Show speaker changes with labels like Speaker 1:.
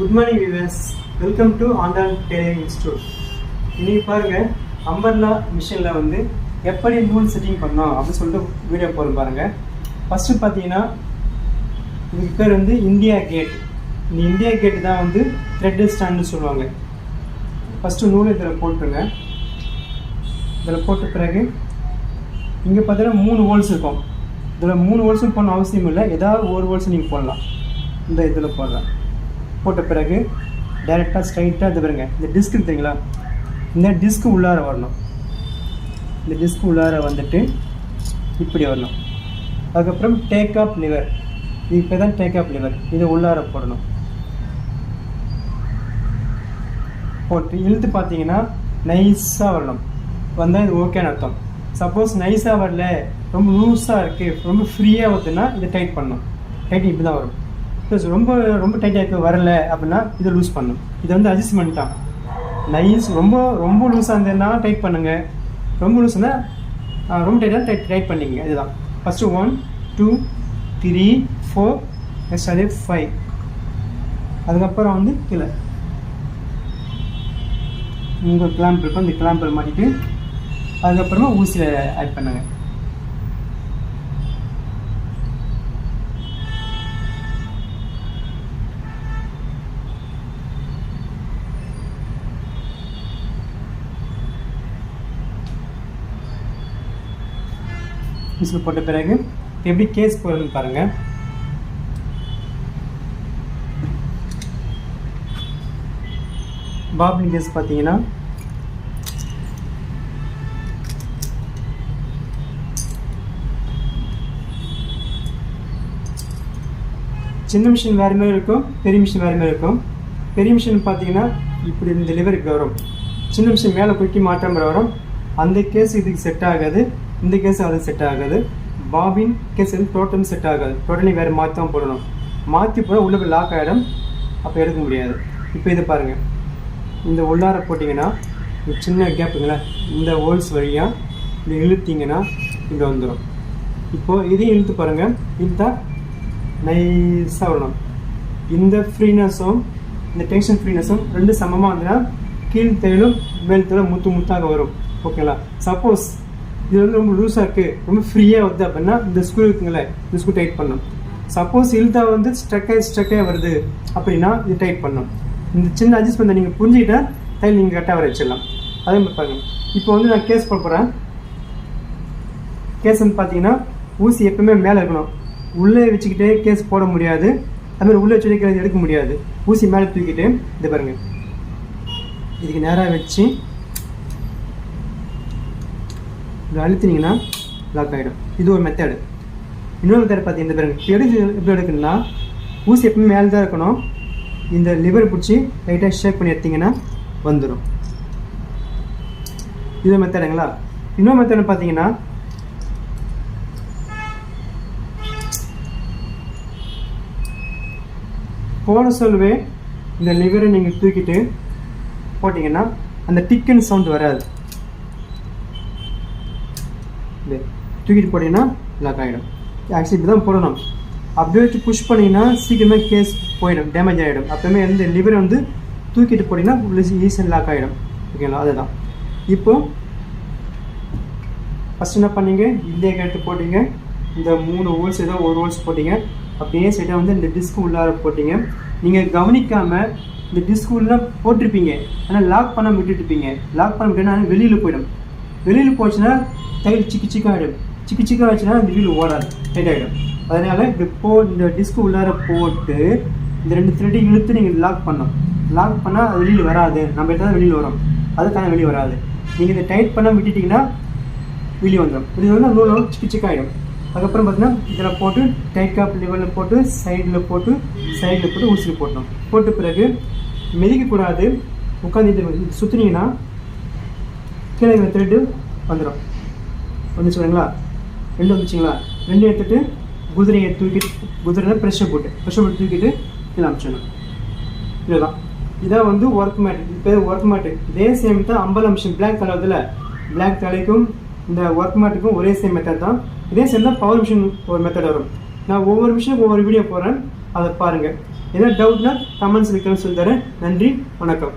Speaker 1: Good morning viewers welcome to Andan tailoring institute இன்றைக்கி பாருங்கள் umbrella மிஷினில் வந்து எப்படி நூல் செட்டிங் பண்ணோம் அப்படின்னு சொல்லிட்டு வீடியோ போகிறோம் பாருங்கள் ஃபஸ்ட்டு பார்த்தீங்கன்னா இதுக்கு பேர் வந்து இந்தியா கேட் இந்த இந்தியா கேட்டு தான் வந்து த்ரெட் ஸ்டாண்டுன்னு சொல்லுவாங்க. ஃபஸ்ட்டு நூல் இதில் போட்டுருங்க. இதில் போட்ட பிறகு இங்கே பார்த்தீங்கன்னா மூணு ஹோல்ஸ் இருக்கும். இதில் மூணு ஹோல்ஸும் போடணும் அவசியம் இல்லை. ஏதாவது ஒரு ஹோல்ஸ் நீங்கள் போடலாம். இந்த இதில் போடலாம். போட்ட பிறகு டைரெக்டாக ஸ்ட்ரைட்டாக இது பாருங்க இந்த டிஸ்க் இருக்குதுங்களா இந்த டிஸ்க்கு உள்ளார வரணும். இந்த டிஸ்க் உள்ளார வந்துட்டு இப்படி வரணும். அதுக்கப்புறம் டேக் ஆப் லிவர் இது இப்போ தான் டேக் ஆப் லிவர் இது உள்ளார போடணும். போட்டு இழுத்து பார்த்தீங்கன்னா நைஸாக வரணும். வந்தால் இது ஓகேன்னு அர்த்தம். சப்போஸ் நைஸாக வரல ரொம்ப லூஸாக இருக்குது ரொம்ப ஃப்ரீயாக வருதுன்னா இதை டைட் பண்ணணும். டைட்டிங் இப்படி தான் வரும். ரொம்ப ரொம்ப டைட்டாக இருக்க வரல அப்படின்னா இதை லூஸ் பண்ணும். இது வந்து அட்ஜஸ்ட்மெண்ட் தான். நைஸ் ரொம்ப ரொம்ப லூஸாக இருந்ததுன்னா டைட் பண்ணுங்கள் ரொம்ப லூஸ்னா ரொம்ப டைட்டாக டைட் டைட் பண்ணிங்க இதுதான். First one two three four next அதே ஃபைவ் அதுக்கப்புறம் வந்து கீழே. உங்கள் கிளாம்ப் இருக்கும். இந்த கிளாம்பில் மாட்டிட்டு அதுக்கப்புறமா ஊசியில் ஆட் பண்ணுங்க. விசில் போட்ட பிறகு எப்படி கேஸ் போகிறதுன்னு பாருங்கள் பாப்லிங் கேஸ் பார்த்தீங்கன்னா சின்ன மிஷின் வேறு மாதிரி இருக்கும் பெரிய மிஷின் வேறு மாதிரி இருக்கும். பெரிய மிஷின் பார்த்தீங்கன்னா இப்படி இந்த லிவருக்கு வரும். சின்ன மிஷின் மேலே குக்கி மாற்றம் வரும். அந்த கேஸ் இதுக்கு செட் ஆகாது. இந்த கேஸ் அது செட் ஆகாது. பாபின் கேஸ் வந்து டோட்டலும் செட் ஆகாது. டோட்டலி வேறு மாற்றி தான் போடணும். மாற்றி போனால் உள்ளே லாக் ஆகிடும். அப்போ எடுக்க முடியாது. இப்போ இதை பாருங்கள் இந்த உள்ளார போட்டிங்கன்னா ஒரு சின்ன கேப்புங்களா இந்த ஹோல்ஸ் வழியாக இதை இழுத்திங்கன்னா இங்கே வந்துடும் இப்போது இதையும் இழுத்து பாருங்கள் இழுத்தா நைஸாக வரணும். இந்த ஃப்ரீனஸும் இந்த டென்ஷன் ஃப்ரீனஸும் ரெண்டு சமமாக இருந்ததுன்னா கீழ் தையலும் மேல் தையலும் முத்து முத்தாக வரும். ஓகேங்களா சப்போஸ் இது வந்து ரொம்ப லூஸாக இருக்குது ரொம்ப ஃப்ரீயாக வருது அப்படின்னா இந்த ஸ்க்ரூ இருக்குங்களே இந்த ஸ்க்ரூ டைட் பண்ணும் சப்போஸ் இழுத்தா வந்து ஸ்ட்ரக்கே ஸ்ட்ரக்கே வருது அப்படின்னா இது டைட் பண்ணும் இந்த சின்ன அட்ஜஸ்ட்மெண்ட் நீங்கள் புரிஞ்சுக்கிட்டா தையல் நீங்கள் கரெக்டாக வர வச்சிடலாம். அதே மாதிரி பாருங்கள் இப்போ வந்து நான் கேஸ் போட போகிறேன் கேஸ் வந்து பார்த்தீங்கன்னா ஊசி எப்பவுமே மேலே இருக்கணும். உள்ளே வச்சுக்கிட்டே கேஸ் போட முடியாது. அதுமாதிரி உள்ளே வச்சுக்கிட்டே எடுக்க முடியாது. ஊசி மேலே தூக்கிட்டு இது பாருங்கள் இதுக்கு நேராக வச்சு இப்படி அழுத்தினீங்கன்னா லாக் ஆகிடும் இது ஒரு மெத்தடு இன்னொரு மெத்தட் பார்த்தீங்கன்னா இந்த பாருங்க. எப்படி எடுக்கணும்னா ஊசி எப்பவுமே மேலே தான் இருக்கணும். இந்த லிவர் பிடிச்சி லைட்டாக ஷேக் பண்ணி எடுத்தீங்கன்னா வந்துடும் இது மெத்தடுங்களா இன்னொரு மெத்தட் பார்த்தீங்கன்னா போட சொல்லவே இந்த லிவரை நீங்கள் தூக்கிட்டு போட்டிங்கன்னா அந்த டிக்கன் சவுண்ட் வராது. இது தூக்கிட்டு போட்டிங்கன்னா லாக் ஆகிடும் ஆக்சுவலி இப்படி தான் போடணும். அப்படியே வச்சு புஷ் பண்ணிங்கன்னா சீக்கிரமாக கேஸ் போயிடும் டேமேஜ் ஆகிடும் அப்போமே வந்து லிவர் வந்து தூக்கிட்டு போட்டிங்கன்னா ஈஸியாக லாக் ஆகிடும் ஓகேங்களா அதுதான். இப்போது ஃபஸ்ட் என்ன பண்ணீங்க? இந்தியா கேட்டு போட்டிங்க. இந்த மூணு ஹோல்ஸ் ஏதோ ஒரு ஹோல்ஸ் போட்டிங்க. அப்படியே சைடாக வந்து இந்த டிஸ்க் உள்ளார போட்டிங்க. நீங்கள் கவனிக்காமல் இந்த டிஸ்க் உள்ள போட்டிருப்பீங்க. ஆனால் லாக் பண்ண விட்டுட்டுருப்பீங்க லாக் பண்ண விட்டுனா வெளியில் போயிடும். வெளியில் போச்சுன்னா தையல் சிக்கு சிக்கு ஆகிடும் சிக்கு சிக்கு ஆச்சுன்னா அந்த வீல் ஓடாது. டைட் ஆகிடும் அதனால் இப்படி போ இந்த டிஸ்க் உள்ளார போட்டு இந்த ரெண்டு த்ரெட்டை இழுத்து நீங்கள் லாக் பண்ணணும். லாக் பண்ணால் அது வெளியில் வராது. நம்ம எடுத்தால் வெளியில் வரும். அதுக்கான வெளியே வராது. நீங்கள் இதை டைட் பண்ண விட்டுட்டிங்கன்னா வெளியே வந்துடும். இது வந்து நூலும் சிக்கு சிக்காயிடும் அதுக்கப்புறம் பார்த்தீங்கன்னா இதில் போட்டு டைட் காப் லெவலில் போட்டு சைடில் போட்டு சைடில் போட்டு ஊசியில் போட்டணும். போட்ட பிறகு மிதிக்கக்கூடாது. உட்காந்துட்டு சுற்றுனீங்கன்னா கீழே இந்த த்ரெட்டு வந்துடும் வந்துச்சுங்களா ரெண்டு வந்துச்சுங்களா? ரெண்டு எடுத்துட்டு குதிரையை தூக்கிட்டு குதிரையில் ப்ரெஷர் போட்டு ப்ரெஷர் போட்டு தூக்கிட்டு கீழே அமைச்சிடணும். இதுதான். இதான் வந்து ஒர்க் மேட் இது பேர் ஒர்க் மேட்டு இதே சேம் தான் அம்பலம் மிஷின் பிளாக் கலர் பிளாக் தலைக்கும் இந்த ஒர்க் மேட்டுக்கும் ஒரே சேம் மெத்தட் தான். இதே சேம் தான் பவர் மிஷின் ஒரு மெத்தட் வரும் நான் ஒவ்வொரு மிஷினுக்கும் ஒவ்வொரு வீடியோ போடுறேன். அதை பாருங்கள் ஏதாவது டவுட்னா கமெண்ட்ஸ் இருக்கேன்னு சொல்லி தரேன். நன்றி. வணக்கம்.